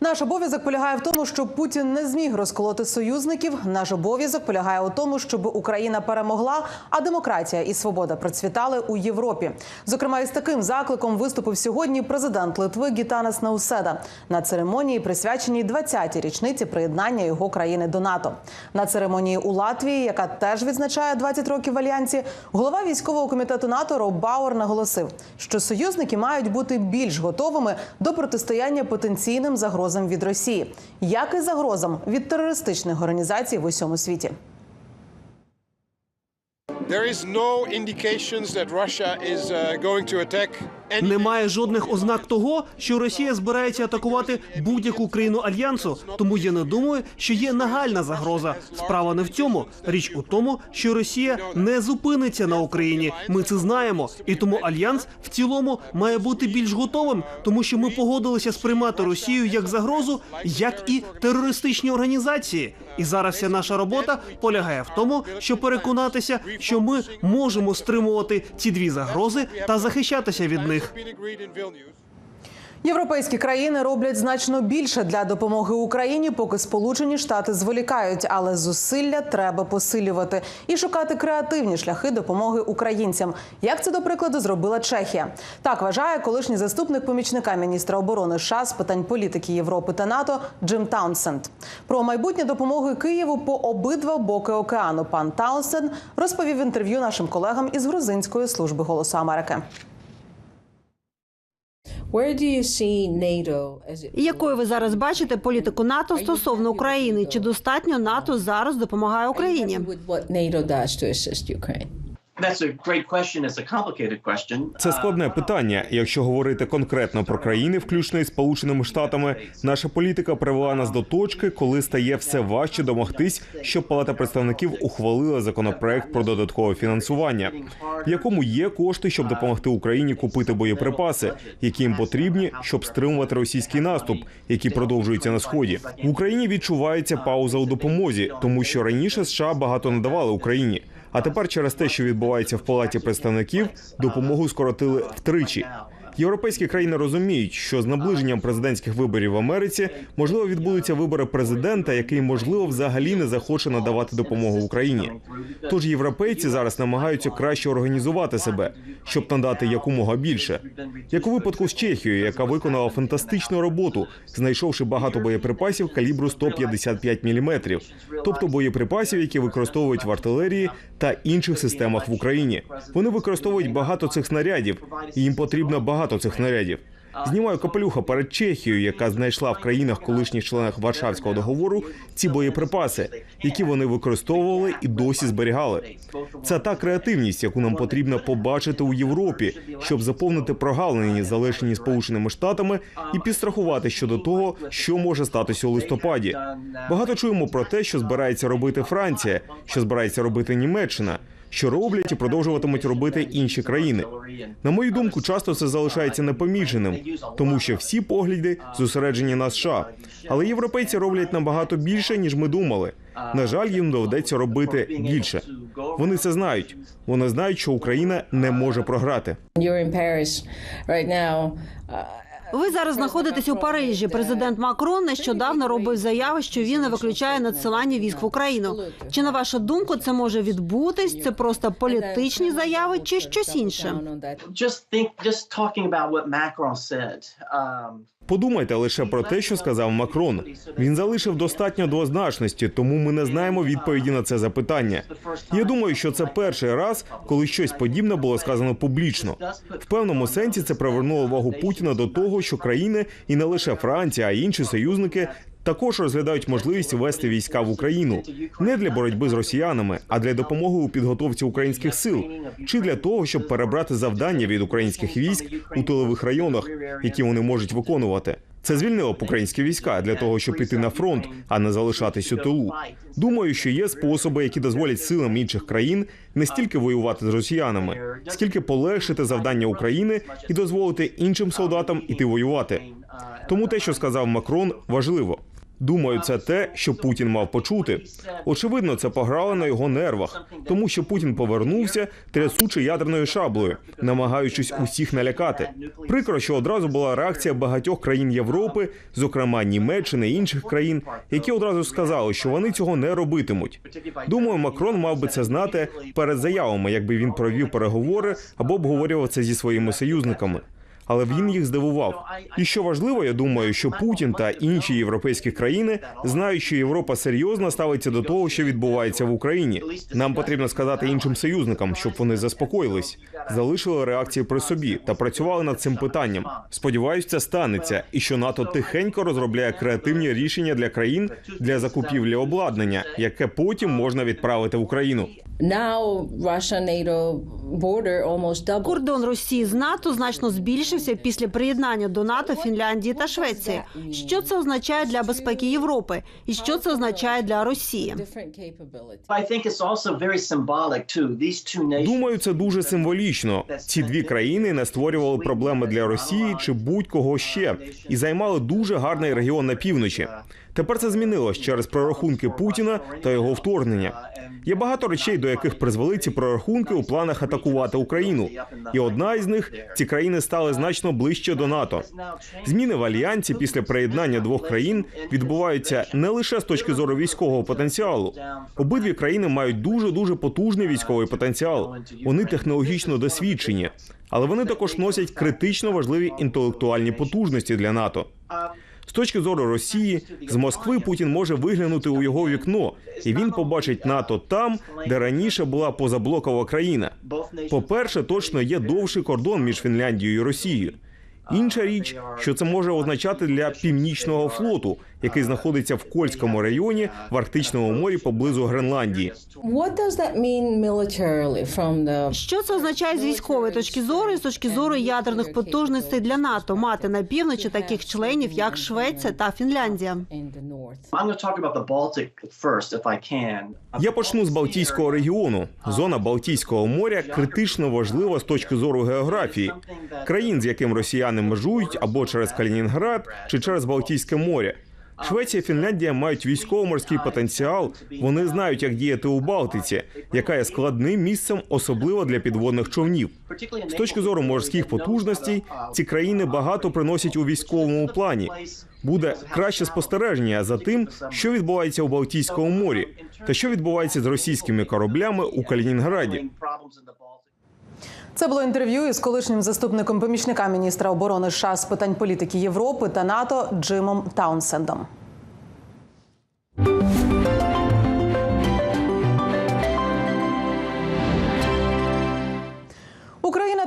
Наш обов'язок полягає в тому, щоб Путін не зміг розколоти союзників. Наш обов'язок полягає у тому, щоб Україна перемогла, а демократія і свобода процвітали у Європі. Зокрема, із таким закликом виступив сьогодні президент Литви Гітанас Науседа на церемонії, присвяченій 20-й річниці приєднання його країни до НАТО. На церемонії у Латвії, яка теж відзначає 20 років в альянсі, голова військового комітету НАТО Роб Бауер наголосив, що союзники мають бути більш готовими до протистояння потенційним загрозам від Росії, як і загрозам від терористичних організацій в усьому світі. There is no indications that Russia is uh, going to attack Немає жодних ознак того, що Росія збирається атакувати будь-яку країну альянсу. Тому я не думаю, що є нагальна загроза. Справа не в цьому. Річ у тому, що Росія не зупиниться на Україні. Ми це знаємо, і тому альянс в цілому має бути більш готовим, тому що ми погодилися сприймати Росію як загрозу, як і терористичні організації. І зараз вся наша робота полягає в тому, щоб переконатися, що ми можемо стримувати ці дві загрози та захищатися від них. Agreed. Європейські країни роблять значно більше для допомоги Україні, поки Сполучені Штати зволікають, але зусилля треба посилювати і шукати креативні шляхи допомоги українцям. Як це до прикладу зробила Чехія? Так вважає колишній заступник помічника міністра оборони США з питань політики Європи та НАТО Джим Таунсенд. Про майбутнє допомоги Києву по обидва боки океану. Пан Таунсенд розповів в інтерв'ю нашим колегам із грузинської служби голосу Америки. It Якою ви зараз бачите політику НАТО стосовно України? Чи достатньо НАТО зараз допомагає Україні? Це складне питання. Якщо говорити конкретно про країни, включно із Сполученими Штатами, наша політика привела нас до точки, коли стає все важче домогтись, щоб Палата представників ухвалила законопроект про додаткове фінансування, в якому є кошти, щоб допомогти Україні купити боєприпаси, які їм потрібні, щоб стримувати російський наступ, який продовжується на сході. В Україні відчувається пауза у допомозі, тому що раніше США багато надавали Україні. А тепер через те, що відбувається в палаті представників, допомогу скоротили втричі. Європейські країни розуміють, що з наближенням президентських виборів в Америці можливо відбудуться вибори президента, який можливо взагалі не захоче надавати допомогу Україні. Тож європейці зараз намагаються краще організувати себе, щоб надати якомога більше. Як у випадку з Чехією, яка виконала фантастичну роботу, знайшовши багато боєприпасів калібру 155 мм, тобто боєприпасів, які використовують в артилерії та інших системах в Україні. Вони використовують багато цих снарядів, і їм потрібно багато цих снарядів. Знімаю капелюха перед Чехією, яка знайшла в країнах колишніх членах Варшавського договору ці боєприпаси, які вони використовували і досі зберігали. Це та креативність, яку нам потрібно побачити у Європі, щоб заповнити прогалини, залишені Сполученими Штатами, і підстрахувати щодо того, що може статися у листопаді. Багато чуємо про те, що збирається робити Франція, що збирається робити Німеччина. Що роблять і продовжуватимуть робити інші країни. На мою думку, часто це залишається непоміченим, тому що всі погляди зосереджені на США. Але європейці роблять набагато більше, ніж ми думали. На жаль, їм доведеться робити більше. Вони це знають. Вони знають, що Україна не може програти. Ви зараз знаходитесь у Парижі. Президент Макрон нещодавно робив заяви, що він не виключає надсилання військ в Україну. Чи на вашу думку це може відбутись? Це просто політичні заяви чи щось інше? Подумайте лише про те, що сказав Макрон. Він залишив достатньо двозначності, тому ми не знаємо відповіді на це запитання. Я думаю, що це перший раз, коли щось подібне було сказано публічно. В певному сенсі це привернуло увагу Путіна до того, що країни, і не лише Франція, а й інші союзники. Також розглядають можливість ввести війська в Україну не для боротьби з росіянами, а для допомоги у підготовці українських сил, чи для того, щоб перебрати завдання від українських військ у тилових районах, які вони можуть виконувати. Це звільнило б українські війська для того, щоб піти на фронт, а не залишатись у тилу. Думаю, що є способи, які дозволять силам інших країн не стільки воювати з росіянами, скільки полегшити завдання України і дозволити іншим солдатам іти воювати. Тому те, що сказав Макрон, важливо. Думаю, це те, що Путін мав почути. Очевидно, це пограло на його нервах, тому що Путін повернувся, трясучи ядерною шаблею, намагаючись усіх налякати. Прикро, що одразу була реакція багатьох країн Європи, зокрема Німеччини і інших країн, які одразу сказали, що вони цього не робитимуть. Думаю, Макрон мав би це знати перед заявами, якби він провів переговори або обговорював це зі своїми союзниками. Але він їх здивував. І що важливо, я думаю, що Путін та інші європейські країни знають, що Європа серйозно ставиться до того, що відбувається в Україні. Нам потрібно сказати іншим союзникам, щоб вони заспокоїлись, залишили реакції при собі та працювали над цим питанням. Сподіваюсь, це станеться, і що НАТО тихенько розробляє креативні рішення для країн для закупівлі обладнання, яке потім можна відправити в Україну. now border almost doubled. Кордон Росії з НАТО значно збільшився після приєднання до НАТО Фінляндії та Швеції. Що це означає для безпеки Європи, і що це означає для Росії? Думаю, це дуже символічно. Ці дві країни не створювали проблеми для Росії чи будь-кого ще і займали дуже гарний регіон на півночі. Тепер це змінилось через прорахунки Путіна та його вторгнення. Є багато речей, до яких призвели ці прорахунки у планах атакувати Україну. І одна із них ці країни стали значно ближче до НАТО. Зміни в альянсі після приєднання двох країн відбуваються не лише з точки зору військового потенціалу. Обидві країни мають дуже дуже потужний військовий потенціал. Вони технологічно досвідчені, але вони також носять критично важливі інтелектуальні потужності для НАТО. З точки зору Росії, з Москви Путін може виглянути у його вікно, і він побачить НАТО там, де раніше була позаблокова країна. По-перше, точно є довший кордон між Фінляндією і Росією. Інша річ, що це може означати для північного флоту, який знаходиться в Кольському районі в Арктичному морі поблизу Гренландії. Що це означає з військової точки зору і з точки зору ядерних потужностей для НАТО мати на півночі таких членів, як Швеція та Фінляндія? Я почну з Балтійського регіону. Зона Балтійського моря критично важлива з точки зору географії країн, з яким росіяни межують або через Калінінград чи через Балтійське море. Швеція Фінляндія мають військово-морський потенціал. Вони знають, як діяти у Балтиці, яка є складним місцем, особливо для підводних човнів. З точки зору морських потужностей, ці країни багато приносять у військовому плані. Буде краще спостереження за тим, що відбувається у Балтійському морі, та що відбувається з російськими кораблями у Калінінграді. Це було інтерв'ю із колишнім заступником помічника міністра оборони США з питань політики Європи та НАТО Джимом Таунсендом.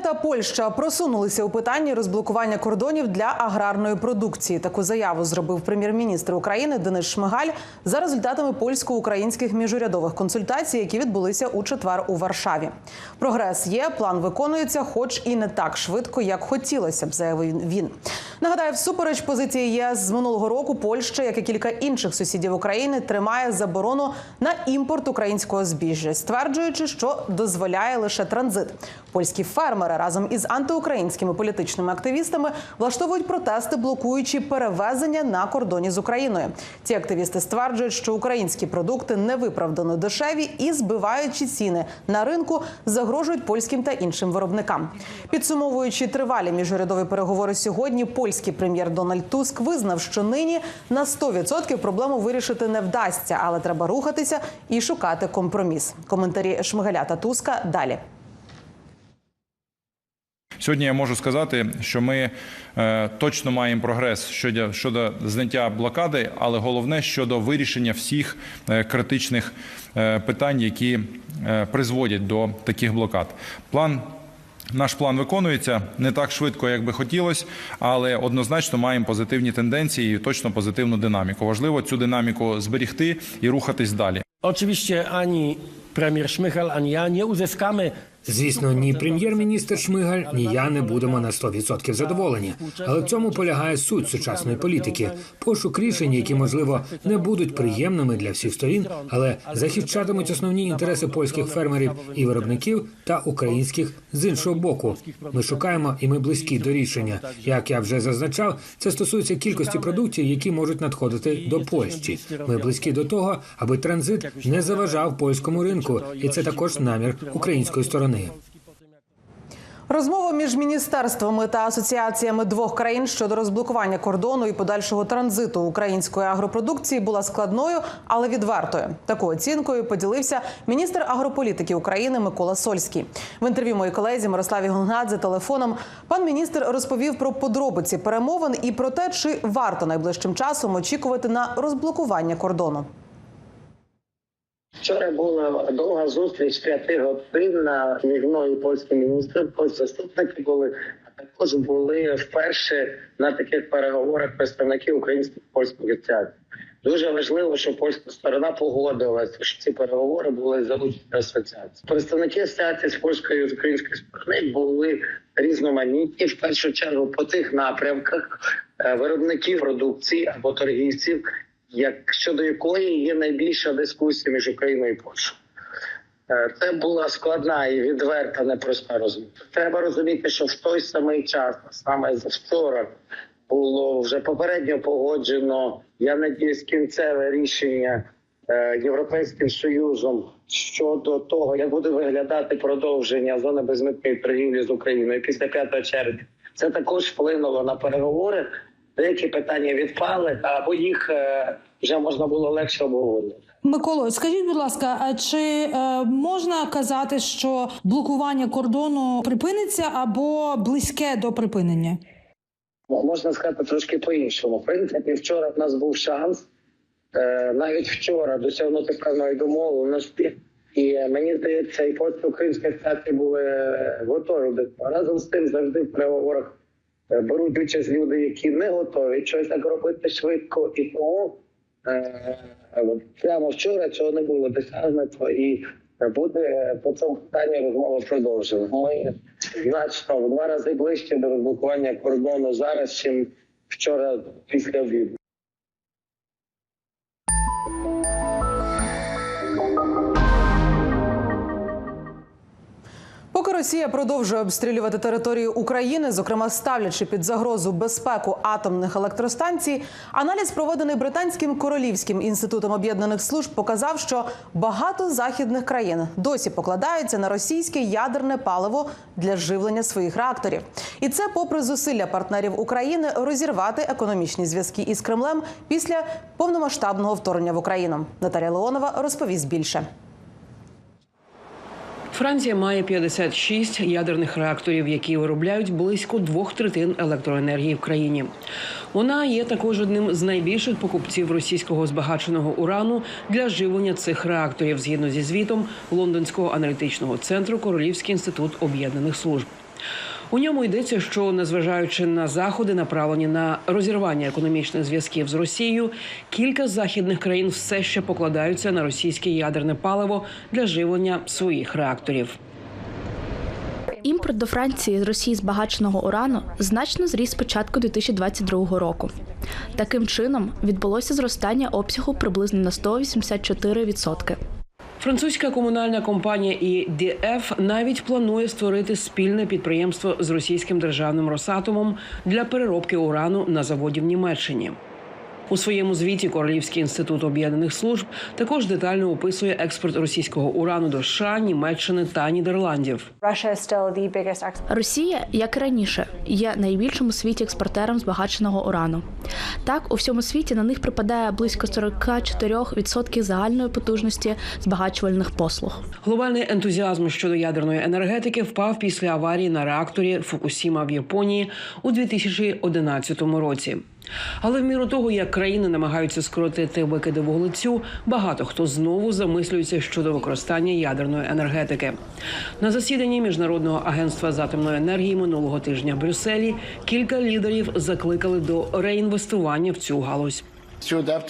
Та Польща просунулися у питанні розблокування кордонів для аграрної продукції. Таку заяву зробив прем'єр-міністр України Денис Шмигаль за результатами польсько-українських міжурядових консультацій, які відбулися у четвер у Варшаві. Прогрес є, план виконується, хоч і не так швидко, як хотілося б, заявив він. Нагадаю, всупереч позиції ЄС з минулого року Польща, як і кілька інших сусідів України, тримає заборону на імпорт українського збіжжя, стверджуючи, що дозволяє лише транзит. Польські фермери разом із антиукраїнськими політичними активістами влаштовують протести, блокуючи перевезення на кордоні з Україною. Ці активісти стверджують, що українські продукти невиправдано дешеві і збиваючи ціни на ринку, загрожують польським та іншим виробникам. Підсумовуючи тривалі міжурядові переговори сьогодні, польський прем'єр Дональд Туск визнав, що нині на 100% проблему вирішити не вдасться, але треба рухатися і шукати компроміс. Коментарі Шмигаля та Туска далі. Сьогодні я можу сказати, що ми е, точно маємо прогрес щодо, щодо зняття блокади, але головне щодо вирішення всіх е, критичних е, питань, які призводять до таких блокад. План. Наш план виконується не так швидко, як би хотілося, але однозначно маємо позитивні тенденції і точно позитивну динаміку. Важливо цю динаміку зберігти і рухатись далі. Oczywiście ani premier Szmychal, ani ja nie uzyskamy Звісно, ні прем'єр-міністр Шмигаль, ні я не будемо на 100% задоволені. Але в цьому полягає суть сучасної політики. Пошук рішень, які можливо не будуть приємними для всіх сторін, але захищатимуть основні інтереси польських фермерів і виробників та українських з іншого боку. Ми шукаємо і ми близькі до рішення. Як я вже зазначав, це стосується кількості продуктів, які можуть надходити до Польщі. Ми близькі до того, аби транзит не заважав польському ринку, і це також намір української сторони. Розмова між міністерствами та асоціаціями двох країн щодо розблокування кордону і подальшого транзиту української агропродукції була складною, але відвертою. Такою оцінкою поділився міністр агрополітики України Микола Сольський. В інтерв'ю моїй колезі Мирославі Гонгадзе телефоном пан міністр розповів про подробиці перемовин і про те, чи варто найближчим часом очікувати на розблокування кордону. Вчора була довга зустріч п'ятигодинна між мною польським міністром. Заступники були а також були вперше на таких переговорах представники українських польських асоціацій. Дуже важливо, що польська сторона погодилася, що ці переговори були залучені асоціації. Представники асоціації з польської і української сторони були різноманітні в першу чергу по тих напрямках е, виробників продукції або торгівців, як щодо якої є найбільша дискусія між Україною і Польщею. Е, Це була складна і відверта непроста розмова. Треба розуміти, що в той самий час, саме вчора, було вже попередньо погоджено. Я надіюсь, кінцеве рішення е, Європейським Союзом щодо того, як буде виглядати продовження зони безмитної торгівлі з Україною після 5 червня. Це також вплинуло на переговори. Деякі питання відпали, або їх е, вже можна було легше обговорювати. Миколо, скажіть, будь ласка, а чи е, можна казати, що блокування кордону припиниться або близьке до припинення? Можна сказати трошки по-іншому. В принципі, вчора в нас був шанс е, навіть вчора досягнути певної домовленості. І е, мені здається, і польські українські асоціації були е, готові до цього. Разом з тим завжди в переговорах беруть участь люди, які не готові щось так робити швидко. І тому е, прямо вчора цього не було досягнуто і буде по цьому питанні розмова продовжена. Ми значно в два рази ближче до розблокування кордону зараз, чим вчора після обіду. Росія продовжує обстрілювати територію України, зокрема ставлячи під загрозу безпеку атомних електростанцій, аналіз, проведений британським королівським інститутом об'єднаних служб, показав, що багато західних країн досі покладаються на російське ядерне паливо для живлення своїх реакторів. І це попри зусилля партнерів України розірвати економічні зв'язки із Кремлем після повномасштабного вторгнення в Україну. Наталія Леонова розповість більше. Франція має 56 ядерних реакторів, які виробляють близько двох третин електроенергії в країні. Вона є також одним з найбільших покупців російського збагаченого урану для живлення цих реакторів, згідно зі звітом Лондонського аналітичного центру Королівський інститут об'єднаних служб. У ньому йдеться, що незважаючи на заходи, направлені на розірвання економічних зв'язків з Росією, кілька західних країн все ще покладаються на російське ядерне паливо для живлення своїх реакторів. Імпорт до Франції з Росії збагаченого урану значно зріс з початку 2022 року. Таким чином відбулося зростання обсягу приблизно на 184%. Французька комунальна компанія EDF навіть планує створити спільне підприємство з російським державним Росатомом для переробки урану на заводі в Німеччині. У своєму звіті Королівський інститут об'єднаних служб також детально описує експорт російського урану до США, Німеччини та Нідерландів. Росія, як і раніше, є найбільшим у світі експортером збагаченого урану. Так, у всьому світі на них припадає близько 44% загальної потужності збагачувальних послуг. Глобальний ентузіазм щодо ядерної енергетики впав після аварії на реакторі Фукусіма в Японії у 2011 році. Але в міру того, як країни намагаються скоротити викиди вуглецю, багато хто знову замислюється щодо використання ядерної енергетики. На засіданні міжнародного агентства з атомної енергії минулого тижня в Брюсселі кілька лідерів закликали до реінвестування в цю галузь. Uh.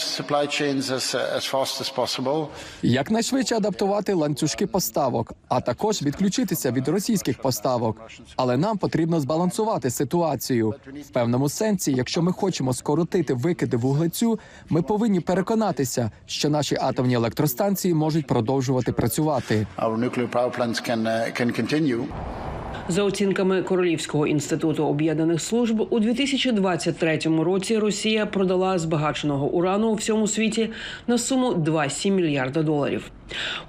Якнайшвидше адаптувати ланцюжки поставок, а також відключитися від російських поставок. Але нам потрібно збалансувати ситуацію. В певному сенсі, якщо ми хочемо скоротити викиди вуглецю, ми повинні переконатися, що наші атомні електростанції можуть продовжувати працювати. За оцінками Королівського інституту об'єднаних служб, у 2023 році Росія продала збагаченого урану у всьому світі на суму 2,7 мільярда доларів.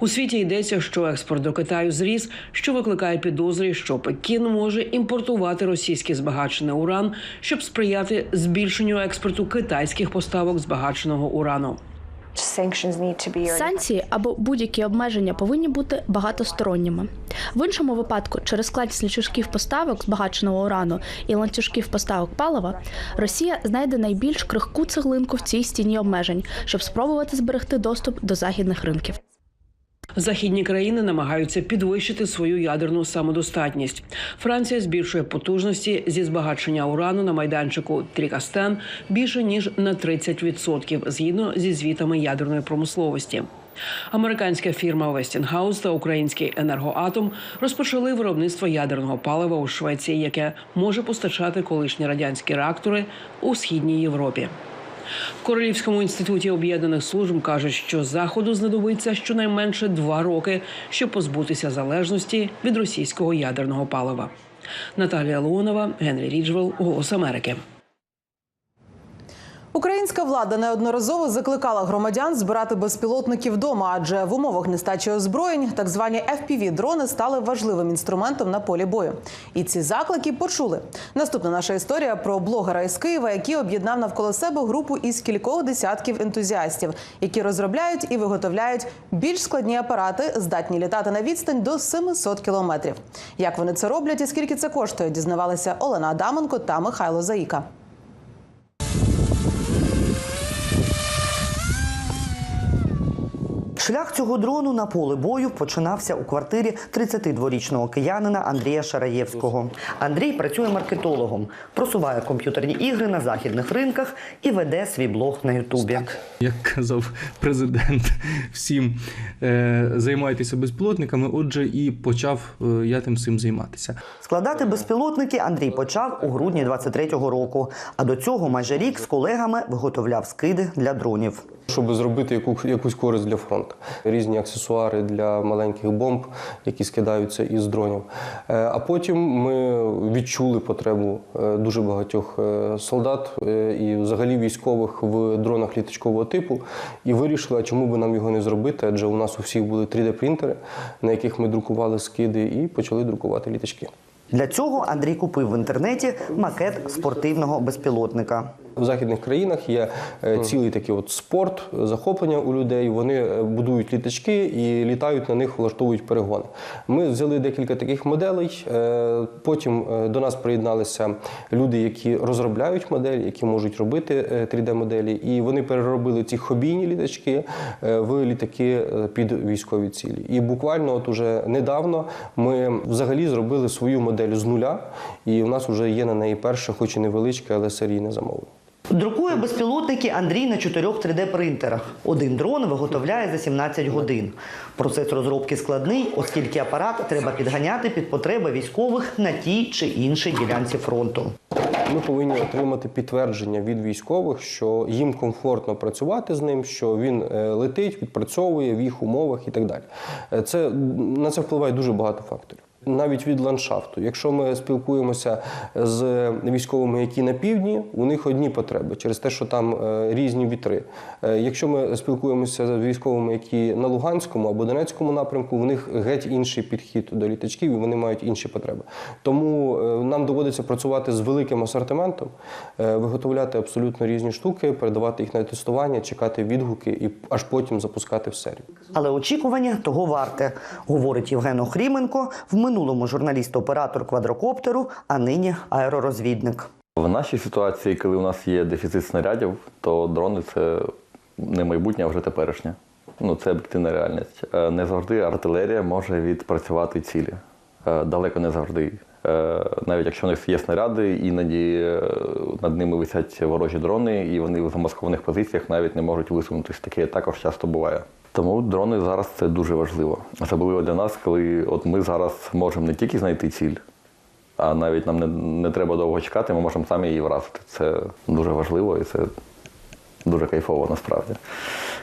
У світі йдеться, що експорт до Китаю зріс, що викликає підозри, що Пекін може імпортувати російський збагачений уран, щоб сприяти збільшенню експорту китайських поставок збагаченого урану. Санкції або будь-які обмеження повинні бути багатосторонніми. В іншому випадку, через складність ланцюжків поставок збагаченого урану і ланцюжків поставок палива, Росія знайде найбільш крихку цеглинку в цій стіні обмежень, щоб спробувати зберегти доступ до західних ринків. Західні країни намагаються підвищити свою ядерну самодостатність. Франція збільшує потужності зі збагачення урану на майданчику Трікастен більше ніж на 30%, згідно зі звітами ядерної промисловості. Американська фірма Westinghouse та український енергоатом розпочали виробництво ядерного палива у Швеції, яке може постачати колишні радянські реактори у східній Європі. В Королівському інституті об'єднаних служб кажуть, що заходу знадобиться щонайменше два роки, щоб позбутися залежності від російського ядерного палива. Наталія Леонова, Генрі Ріджвелл, Голос Америки. Українська влада неодноразово закликала громадян збирати безпілотники вдома, адже в умовах нестачі озброєнь так звані fpv дрони стали важливим інструментом на полі бою. І ці заклики почули. Наступна наша історія про блогера із Києва, який об'єднав навколо себе групу із кількох десятків ентузіастів, які розробляють і виготовляють більш складні апарати, здатні літати на відстань до 700 кілометрів. Як вони це роблять і скільки це коштує, дізнавалися Олена Адаменко та Михайло Заїка. Шлях цього дрону на поле бою починався у квартирі 32-річного киянина Андрія Шараєвського. Андрій працює маркетологом, просуває комп'ютерні ігри на західних ринках і веде свій блог на Ютубі. Як казав президент, всім е, займайтеся безпілотниками. Отже, і почав е, я тим всім займатися. Складати безпілотники Андрій почав у грудні 23-го року. А до цього майже рік з колегами виготовляв скиди для дронів. Щоб зробити яку, якусь користь для фронту. Різні аксесуари для маленьких бомб, які скидаються із дронів. Е, А потім ми відчули потребу е, дуже багатьох е, солдат і взагалі військових в дронах літачкового типу. І вирішили, чому би нам його не зробити, адже у нас у всіх були 3D-принтери, на яких ми друкували скиди, і почали друкувати літачки. Для цього Андрій купив в інтернеті макет спортивного безпілотника. В західних країнах є е, цілий такий от спорт, захоплення у людей. Вони е, будують літачки і літають на них, влаштовують перегони. Ми взяли декілька таких моделей. е, Потім до нас приєдналися люди, які розробляють моделі, які можуть робити 3D-моделі. І вони переробили ці хобійні літачки в літаки під військові цілі. І буквально, от уже недавно, ми взагалі зробили свою модель з нуля, і у нас вже є на неї перше, хоч і невеличке, але серійне замовлення. Друкує безпілотники Андрій на чотирьох 3D-принтерах. Один дрон виготовляє за 17 годин. Процес розробки складний, оскільки апарат треба підганяти під потреби військових на тій чи іншій ділянці фронту. Ми повинні отримати підтвердження від військових, що їм комфортно працювати з ним, що він е, летить, відпрацьовує в їх умовах і так далі. Е, Це на це впливає дуже багато факторів. Навіть від ландшафту. Якщо ми спілкуємося з військовими, які на півдні, у них одні потреби через те, що там е, різні вітри. Е, Якщо ми спілкуємося з військовими, які на Луганському або Донецькому напрямку, у них геть інший підхід до літачків, і вони мають інші потреби. Тому е, нам доводиться працювати з великим асортиментом, е, виготовляти абсолютно різні штуки, передавати їх на тестування, чекати відгуки і аж потім запускати в серію. Але очікування того варте, говорить Євген Охріменко, в минулому журналіст-оператор квадрокоптеру, а нині аеророзвідник. В нашій ситуації, коли у нас є дефіцит снарядів, то дрони це не майбутнє, а вже теперішнє. Ну, це об'єктивна реальність. Е, Не завжди артилерія може відпрацювати цілі. е, далеко не завжди. Е, Навіть якщо у них є снаряди, іноді над ними висять ворожі дрони, і вони в замаскованих позиціях навіть не можуть висунутися. Таке також часто буває. Тому дрони зараз це дуже важливо. Особливо для нас, коли от ми зараз можемо не тільки знайти ціль, а навіть нам не, не треба довго чекати, ми можемо самі її вразити. Це дуже важливо і це дуже кайфово насправді.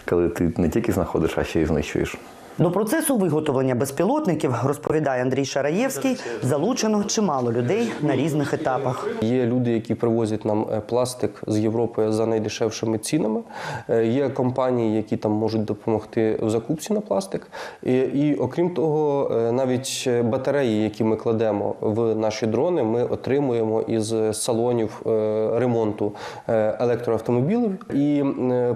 Коли ти не тільки знаходиш, а ще й знищуєш. До процесу виготовлення безпілотників, розповідає Андрій Шараєвський, залучено чимало людей на різних етапах. Є люди, які привозять нам е, пластик з Європи за найдешевшими цінами. Е, Є компанії, які там можуть допомогти в закупці на пластик. І, і окрім того, е, навіть батареї, які ми кладемо в наші дрони, ми отримуємо із салонів ремонту електроавтомобілів. І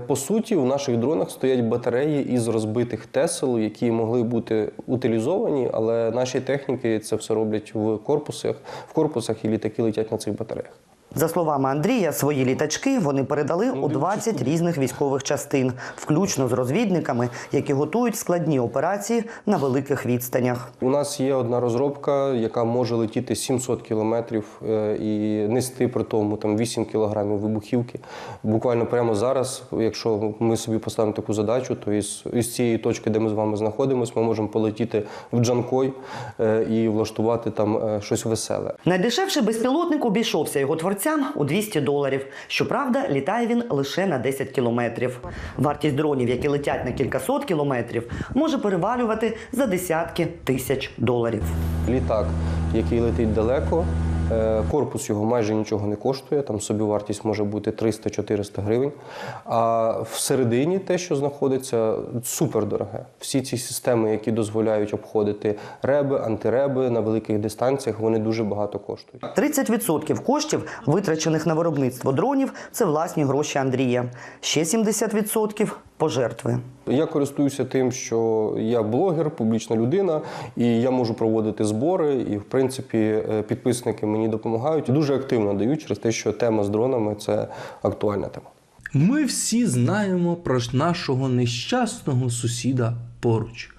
по суті, у наших дронах стоять батареї із розбитих тесел, які могли бути утилізовані, але наші техніки це все роблять в корпусах, в корпусах і літаки летять на цих батареях. За словами Андрія, свої літачки вони передали у 20 різних військових частин, включно з розвідниками, які готують складні операції на великих відстанях. У нас є одна розробка, яка може летіти 700 кілометрів е, і нести при тому там 8 кілограмів вибухівки. Буквально прямо зараз, якщо ми собі поставимо таку задачу, то із, із цієї точки, де ми з вами знаходимося, ми можемо полетіти в Джанкой е, і влаштувати там е, щось веселе. Найдешевший безпілотник обійшовся його творцям у 200 доларів. Щоправда, літає він лише на 10 кілометрів. Вартість дронів, які летять на кількасот кілометрів, може перевалювати за десятки тисяч доларів. Літак, який летить далеко, корпус його майже нічого не коштує, там собівартість може бути 300-400 гривень. А всередині те, що знаходиться, супер дороге. Всі ці системи, які дозволяють обходити реби, антиреби на великих дистанціях, вони дуже багато коштують. 30% коштів, витрачених на виробництво дронів, це власні гроші Андрія. Ще 70% – пожертви. Я користуюся тим, що я блогер, публічна людина, і я можу проводити збори. І, в принципі, е, підписники мені допомагають і дуже активно дають через те, що тема з дронами це актуальна тема. Ми всі знаємо про нашого нещасного сусіда поруч.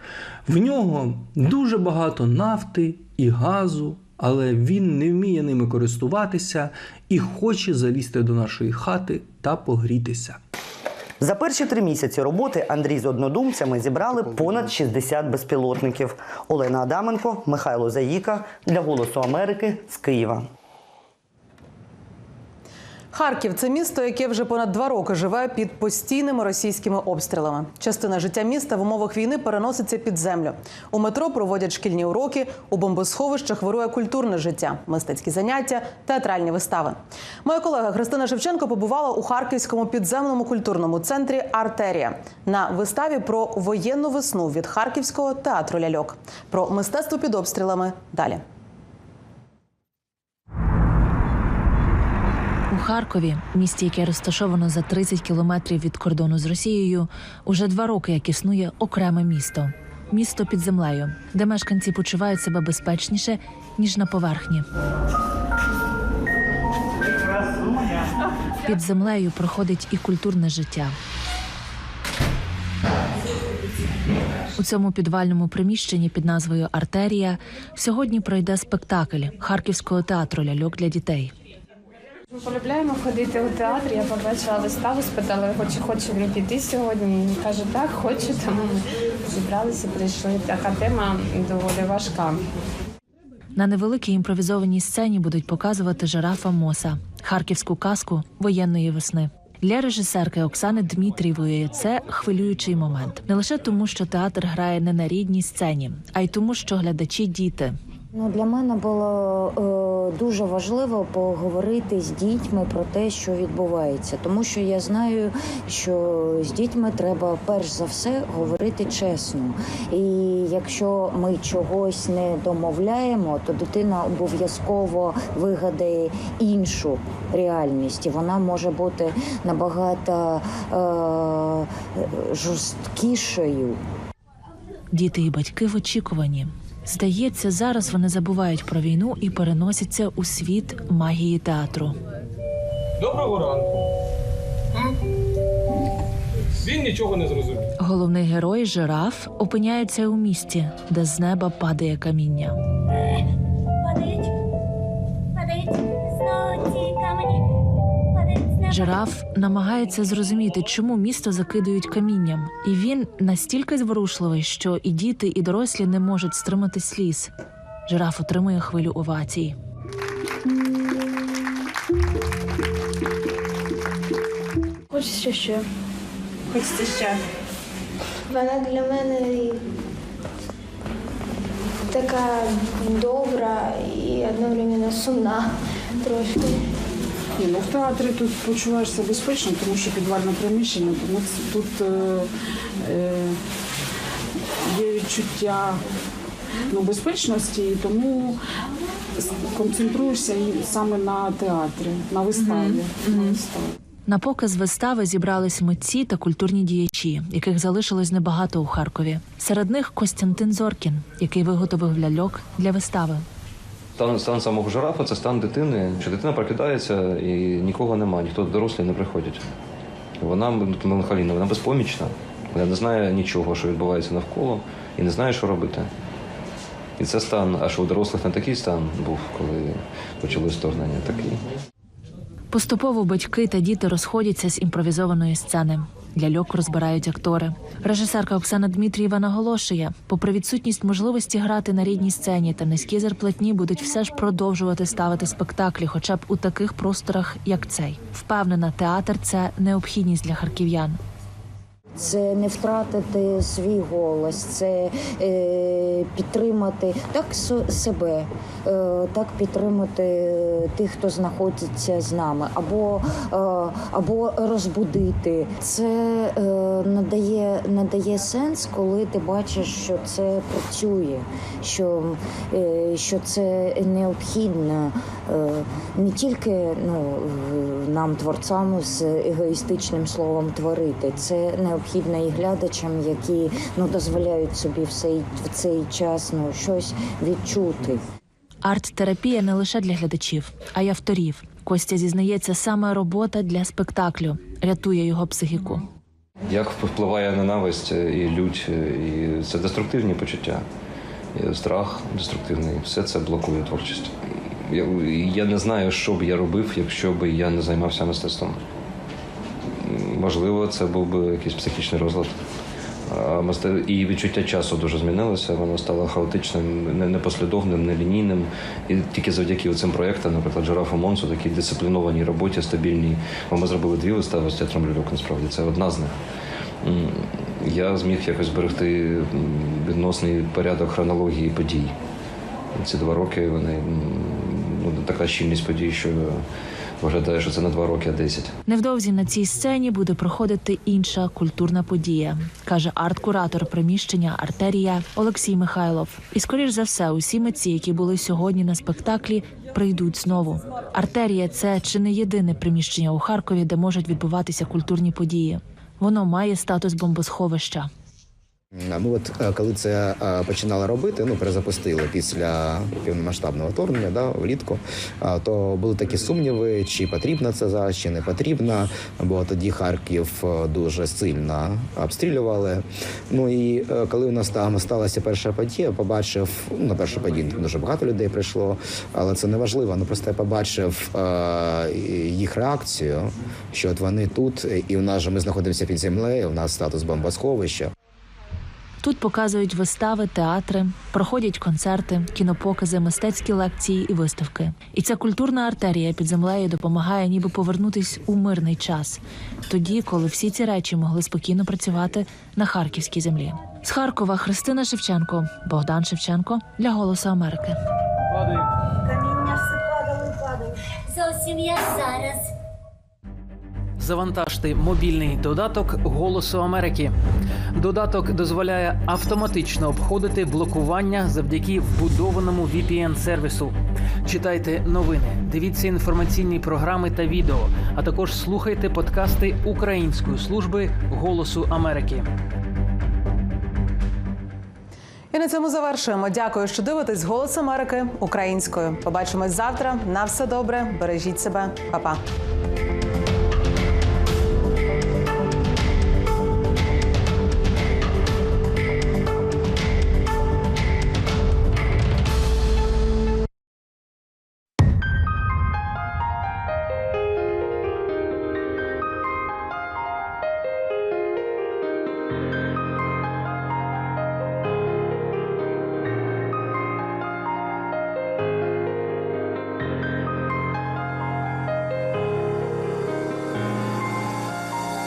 В нього дуже багато нафти і газу, але він не вміє ними користуватися і хоче залізти до нашої хати та погрітися. За перші три місяці роботи Андрій з однодумцями зібрали понад 60 безпілотників. Олена Адаменко, Михайло Заїка для Голосу Америки з Києва. Харків це місто, яке вже понад два роки живе під постійними російськими обстрілами. Частина життя міста в умовах війни переноситься під землю. У метро проводять шкільні уроки, у бомбосховищах вирує культурне життя, мистецькі заняття, театральні вистави. Моя колега Христина Шевченко побувала у харківському підземному культурному центрі Артерія на виставі про воєнну весну від харківського театру ляльок. Про мистецтво під обстрілами далі. Харкові, місті, яке розташовано за 30 кілометрів від кордону з Росією, уже два роки як існує окреме місто місто під землею, де мешканці почувають себе безпечніше ніж на поверхні. Під землею проходить і культурне життя. У цьому підвальному приміщенні під назвою Артерія сьогодні пройде спектакль Харківського театру ляльок для дітей. Ми полюбляємо ходити у театр. Я побачила виставу, спитала його, чи хоче він піти сьогодні. Він каже, так, хочу, тому ми зібралися, прийшли. Така тема доволі важка. На невеликій імпровізованій сцені будуть показувати жирафа Моса, харківську казку воєнної весни. Для режисерки Оксани Дмитрієвої це хвилюючий момент не лише тому, що театр грає не на рідній сцені, а й тому, що глядачі діти. Ну, для мене було е, дуже важливо поговорити з дітьми про те, що відбувається, тому що я знаю, що з дітьми треба перш за все говорити чесно. І якщо ми чогось не домовляємо, то дитина обов'язково вигадає іншу реальність, і вона може бути набагато е, жорсткішою. Діти і батьки в очікуванні. Здається, зараз вони забувають про війну і переносяться у світ магії театру. Доброго ранку. Він нічого не зрозумів. Головний герой жираф опиняється у місті, де з неба падає каміння. Жираф намагається зрозуміти, чому місто закидують камінням, і він настільки зворушливий, що і діти, і дорослі не можуть стримати сліз. Жираф отримує хвилю овацій. Хочеться ще. Хочеться ще. Вона для мене така добра і одновременно сумна трошки. Ні, ну в театрі тут почуваєшся безпечно, тому що підвальне приміщення, тому тут е, е, є відчуття ну, безпечності, і тому концентруєшся саме на театрі, на виставі. На виставі. На показ вистави зібрались митці та культурні діячі, яких залишилось небагато у Харкові. Серед них Костянтин Зоркін, який виготовив ляльок для вистави. Стан, стан самого жирафа це стан дитини, що дитина прокидається і нікого немає, ніхто дорослі не приходять. Вона меланхолійна, вона безпомічна, вона не знає нічого, що відбувається навколо, і не знає, що робити. І це стан, а що у дорослих не такий стан був, коли почалось вторгнення, такий. Поступово батьки та діти розходяться з імпровізованої сцени. Ляльок розбирають актори. Режисерка Оксана Дмитрієва наголошує, попри відсутність можливості грати на рідній сцені та низькі зарплатні, будуть все ж продовжувати ставити спектаклі, хоча б у таких просторах, як цей. Впевнена, театр це необхідність для харків'ян. Це не втратити свій голос, це е, підтримати так себе, е, так підтримати тих, хто знаходиться з нами, або, е, або розбудити. Це е, надає, надає сенс, коли ти бачиш, що це працює, що, е, що це необхідно не тільки ну, нам, творцям, з егоїстичним словом творити. Це необхідно і глядачам, які ну, дозволяють собі в цей, в цей час ну, щось відчути. Арт-терапія не лише для глядачів, а й авторів. Костя зізнається, саме робота для спектаклю рятує його психіку. Як впливає ненависть і лють, і це деструктивні почуття. І страх деструктивний, все це блокує творчість. Я, я не знаю, що б я робив, якщо б я не займався мистецтвом. Можливо, це був би якийсь психічний розлад. І відчуття часу дуже змінилося. Воно стало хаотичним, не- непослідовним, нелінійним. І тільки завдяки цим проєктам, наприклад, Жирафу Монсу, такій дисциплінованій роботі, стабільній. Бо ми зробили дві вистави з театром Люльок, насправді це одна з них. Я зміг якось зберегти відносний порядок хронології подій. Ці два роки вони ну, така щільність подій, що виглядає, що це не два роки, а десять. Невдовзі на цій сцені буде проходити інша культурна подія, каже арт-куратор приміщення Артерія Олексій Михайлов. І скоріш за все, усі митці, які були сьогодні на спектаклі, прийдуть знову. Артерія це чи не єдине приміщення у Харкові, де можуть відбуватися культурні події. Воно має статус бомбосховища. Ну от е, коли це е, починали робити, ну перезапустили після повномасштабного вторгнення, да, влітку, то були такі сумніви, чи потрібно це зараз, чи не потрібно. Бо тоді Харків е, дуже сильно обстрілювали. Ну і е, коли у нас там сталася перша подія, побачив ну, на першу подію дуже багато людей прийшло, але це не важливо. Ну просто я побачив е, їх реакцію, що от вони тут, і у нас же ми знаходимося під землею. У нас статус бомбосховища. Тут показують вистави, театри, проходять концерти, кінопокази, мистецькі лекції і виставки. І ця культурна артерія під землею допомагає ніби повернутись у мирний час, тоді, коли всі ці речі могли спокійно працювати на харківській землі. З Харкова Христина Шевченко, Богдан Шевченко для Голосу Америки. Каміння все падало падало. Зовсім як зараз. Завантажте мобільний додаток Голосу Америки. Додаток дозволяє автоматично обходити блокування завдяки вбудованому VPN-сервісу. Читайте новини, дивіться інформаційні програми та відео, а також слухайте подкасти Української служби Голосу Америки. І на цьому завершуємо. Дякую, що дивитесь Голос Америки українською. Побачимось завтра. На все добре. Бережіть себе, Па-па.